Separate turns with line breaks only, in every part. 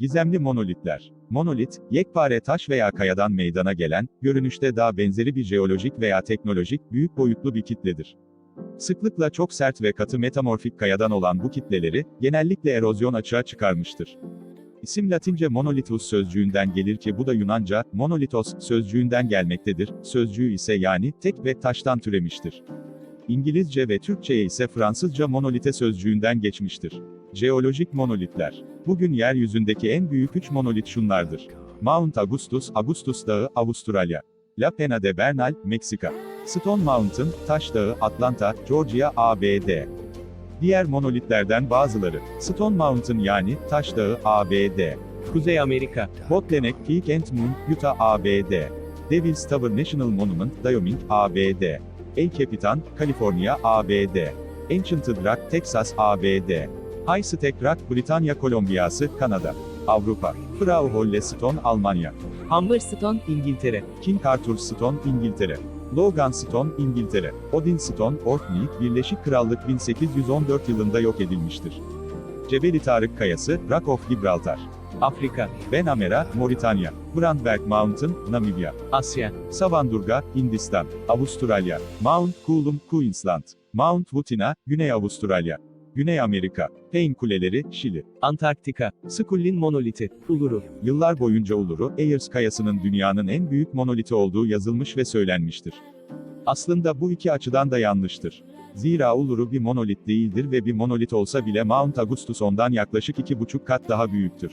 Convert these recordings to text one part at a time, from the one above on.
Gizemli monolitler. Monolit, yekpare taş veya kayadan meydana gelen, görünüşte daha benzeri bir jeolojik veya teknolojik, büyük boyutlu bir kitledir. Sıklıkla çok sert ve katı metamorfik kayadan olan bu kitleleri, genellikle erozyon açığa çıkarmıştır. İsim Latince monolitus sözcüğünden gelir ki bu da Yunanca, monolitos, sözcüğünden gelmektedir, sözcüğü ise yani, tek ve taştan türemiştir. İngilizce ve Türkçe'ye ise Fransızca monolite sözcüğünden geçmiştir. Jeolojik monolitler. Bugün yeryüzündeki en büyük üç monolit şunlardır. Mount Augustus, Augustus Dağı, Avustralya. La Pena de Bernal, Meksika. Stone Mountain, Taş Dağı, Atlanta, Georgia, ABD. Diğer monolitlerden bazıları. Stone Mountain yani, Taş Dağı, ABD.
Kuzey Amerika,
Bottleneck Peak and Moon, Utah, ABD. Devil's Tower National Monument, Wyoming, ABD. El Capitan, Kaliforniya, ABD. Enchanted Rock, Texas, ABD. High Stack Rock, Britanya Kolombiyası, Kanada. Avrupa. Frau Holle Stone, Almanya.
Humberstone, İngiltere,
King Arthur Stone, İngiltere. Logan Stone, İngiltere. Odin Stone, Orkney, Birleşik Krallık 1814 yılında yok edilmiştir. Cebeli Tarık Kayası, Rock of Gibraltar.
Afrika,
Benamera, Moritanya. Brandberg Mountain, Namibya.
Asya,
Savandurga, Hindistan. Avustralya. Mount Coolum, Queensland. Mount Wutina, Güney Avustralya. Güney Amerika. Payne Kuleleri, Şili.
Antarktika, Skullin monoliti, Uluru,
Yıllar boyunca Uluru, Ayers Kayası'nın dünyanın en büyük monoliti olduğu yazılmış ve söylenmiştir. Aslında bu iki açıdan da yanlıştır. Zira Uluru bir monolit değildir ve bir monolit olsa bile Mount Augustus ondan yaklaşık iki buçuk kat daha büyüktür.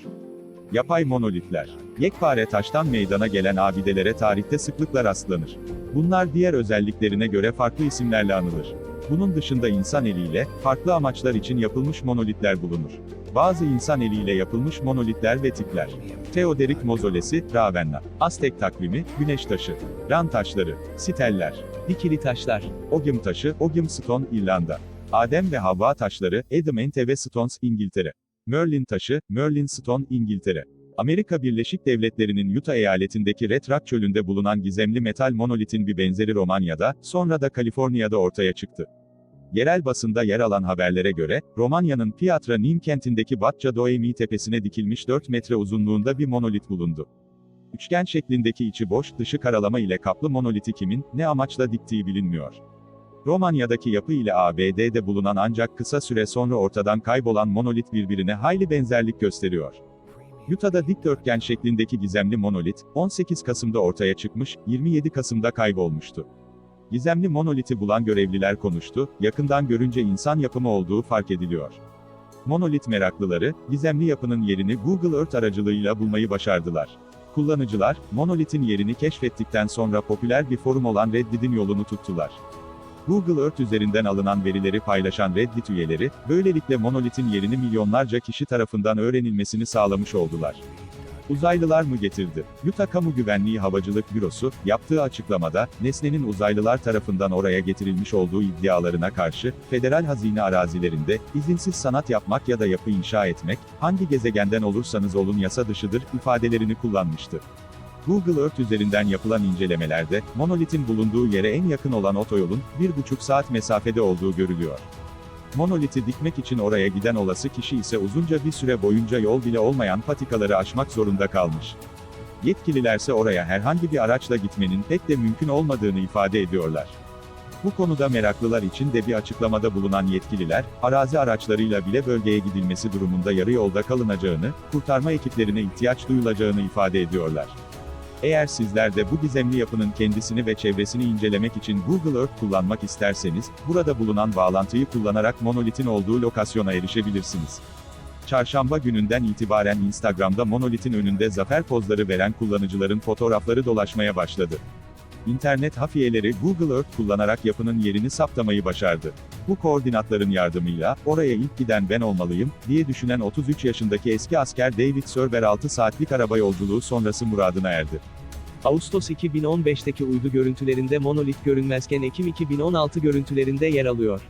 Yapay monolitler. Yekpare taştan meydana gelen abidelere tarihte sıklıkla rastlanır. Bunlar diğer özelliklerine göre farklı isimlerle anılır. Bunun dışında insan eliyle, farklı amaçlar için yapılmış monolitler bulunur. Bazı insan eliyle yapılmış monolitler ve tipler. Teoderik mozolesi, Ravenna. Aztek takvimi, güneş taşı. Ran taşları, siteller.
dikili taşlar,
Ogham taşı, Ogham Stone, İrlanda. Adem ve Havva taşları, Adam and Eve Stones, İngiltere. Merlin taşı, Merlin Stone, İngiltere. Amerika Birleşik Devletleri'nin Utah eyaletindeki Red Rock çölünde bulunan gizemli metal monolitin bir benzeri Romanya'da, sonra da Kaliforniya'da ortaya çıktı. Yerel basında yer alan haberlere göre, Romanya'nın Piatra Nim kentindeki Batca Doemi tepesine dikilmiş 4 metre uzunluğunda bir monolit bulundu. Üçgen şeklindeki içi boş, dışı karalama ile kaplı monoliti kimin, ne amaçla diktiği bilinmiyor. Romanya'daki yapı ile ABD'de bulunan ancak kısa süre sonra ortadan kaybolan monolit birbirine hayli benzerlik gösteriyor. Utah'da dikdörtgen şeklindeki gizemli monolit, 18 Kasım'da ortaya çıkmış, 27 Kasım'da kaybolmuştu. Gizemli monoliti bulan görevliler konuştu, yakından görünce insan yapımı olduğu fark ediliyor. Monolit meraklıları, gizemli yapının yerini Google Earth aracılığıyla bulmayı başardılar. Kullanıcılar, monolitin yerini keşfettikten sonra popüler bir forum olan Reddit'in yolunu tuttular. Google Earth üzerinden alınan verileri paylaşan Reddit üyeleri, böylelikle monolitin yerini milyonlarca kişi tarafından öğrenilmesini sağlamış oldular. Uzaylılar mı getirdi? Utah Kamu Güvenliği Havacılık Bürosu, yaptığı açıklamada, nesnenin uzaylılar tarafından oraya getirilmiş olduğu iddialarına karşı, federal hazine arazilerinde, izinsiz sanat yapmak ya da yapı inşa etmek, hangi gezegenden olursanız olun yasa dışıdır, ifadelerini kullanmıştı. Google Earth üzerinden yapılan incelemelerde, monolitin bulunduğu yere en yakın olan otoyolun, 1,5 saat mesafede olduğu görülüyor. Monoliti dikmek için oraya giden olası kişi ise uzunca bir süre boyunca yol bile olmayan patikaları aşmak zorunda kalmış. Yetkililerse oraya herhangi bir araçla gitmenin pek de mümkün olmadığını ifade ediyorlar. Bu konuda meraklılar için de bir açıklamada bulunan yetkililer, arazi araçlarıyla bile bölgeye gidilmesi durumunda yarı yolda kalınacağını, kurtarma ekiplerine ihtiyaç duyulacağını ifade ediyorlar. Eğer sizler de bu gizemli yapının kendisini ve çevresini incelemek için Google Earth kullanmak isterseniz, burada bulunan bağlantıyı kullanarak monolitin olduğu lokasyona erişebilirsiniz. Çarşamba gününden itibaren Instagram'da monolitin önünde zafer pozları veren kullanıcıların fotoğrafları dolaşmaya başladı. İnternet hafiyeleri Google Earth kullanarak yapının yerini saptamayı başardı. Bu koordinatların yardımıyla, oraya ilk giden ben olmalıyım, diye düşünen 33 yaşındaki eski asker David Serber 6 saatlik araba yolculuğu sonrası muradına erdi.
Ağustos 2015'teki uydu görüntülerinde monolit görünmezken Ekim 2016 görüntülerinde yer alıyor.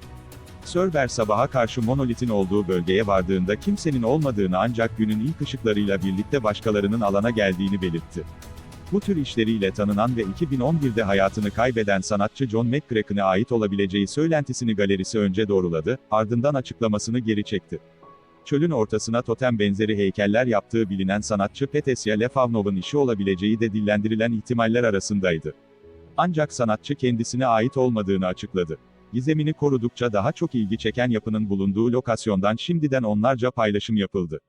Server sabaha karşı monolitin olduğu bölgeye vardığında kimsenin olmadığını ancak günün ilk ışıklarıyla birlikte başkalarının alana geldiğini belirtti. Bu tür işleriyle tanınan ve 2011'de hayatını kaybeden sanatçı John McCracken'e ait olabileceği söylentisini galerisi önce doğruladı, ardından açıklamasını geri çekti. Çölün ortasına totem benzeri heykeller yaptığı bilinen sanatçı Petesya Lefavnov'un işi olabileceği de dillendirilen ihtimaller arasındaydı. Ancak sanatçı kendisine ait olmadığını açıkladı. Gizemini korudukça daha çok ilgi çeken yapının bulunduğu lokasyondan şimdiden onlarca paylaşım yapıldı.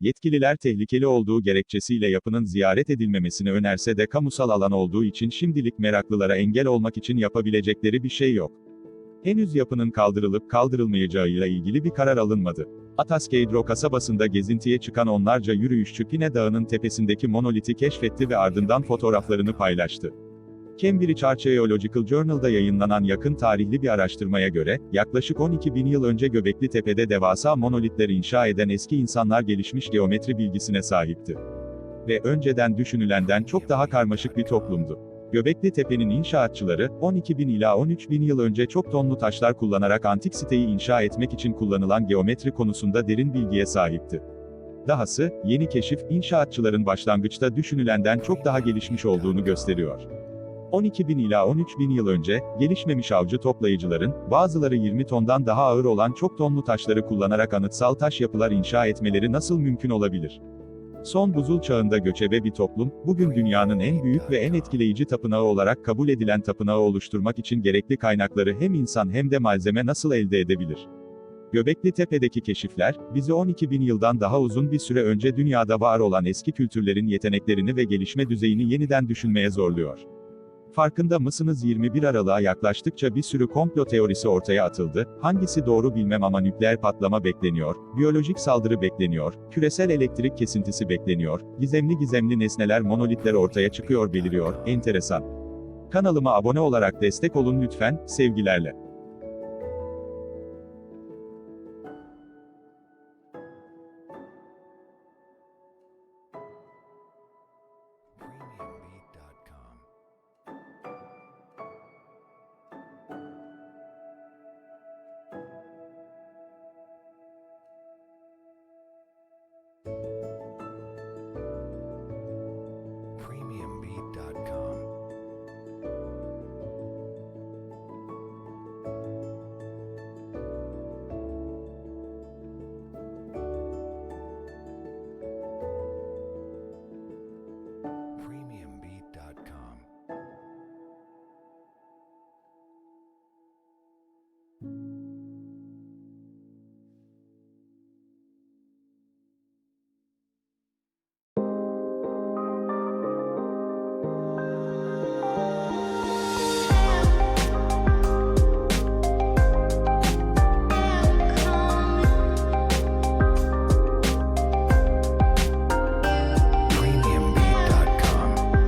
Yetkililer tehlikeli olduğu gerekçesiyle yapının ziyaret edilmemesini önerse de kamusal alan olduğu için şimdilik meraklılara engel olmak için yapabilecekleri bir şey yok. Henüz yapının kaldırılıp kaldırılmayacağıyla ilgili bir karar alınmadı. Ataskeydro kasabasında gezintiye çıkan onlarca yürüyüşçü Pine Dağı'nın tepesindeki monoliti keşfetti ve ardından fotoğraflarını paylaştı. Cambridge Archaeological Journal'da yayınlanan yakın tarihli bir araştırmaya göre, yaklaşık 12 bin yıl önce Göbekli Tepe'de devasa monolitler inşa eden eski insanlar gelişmiş geometri bilgisine sahipti. Ve önceden düşünülenden çok daha karmaşık bir toplumdu. Göbekli Tepe'nin inşaatçıları, 12 bin ila 13 bin yıl önce çok tonlu taşlar kullanarak antik siteyi inşa etmek için kullanılan geometri konusunda derin bilgiye sahipti. Dahası, yeni keşif, inşaatçıların başlangıçta düşünülenden çok daha gelişmiş olduğunu gösteriyor. 12 bin ila 13 bin yıl önce, gelişmemiş avcı toplayıcıların, bazıları 20 tondan daha ağır olan çok tonlu taşları kullanarak anıtsal taş yapılar inşa etmeleri nasıl mümkün olabilir? Son buzul çağında göçebe bir toplum, bugün dünyanın en büyük ve en etkileyici tapınağı olarak kabul edilen tapınağı oluşturmak için gerekli kaynakları hem insan hem de malzeme nasıl elde edebilir? Göbekli Tepe'deki keşifler, bizi 12 bin yıldan daha uzun bir süre önce dünyada var olan eski kültürlerin yeteneklerini ve gelişme düzeyini yeniden düşünmeye zorluyor. Farkında mısınız 21 Aralık'a yaklaştıkça bir sürü komplo teorisi ortaya atıldı, hangisi doğru bilmem ama nükleer patlama bekleniyor, biyolojik saldırı bekleniyor, küresel elektrik kesintisi bekleniyor, gizemli gizemli nesneler monolitler ortaya çıkıyor beliriyor, enteresan. Kanalıma abone olarak destek olun lütfen, sevgilerle.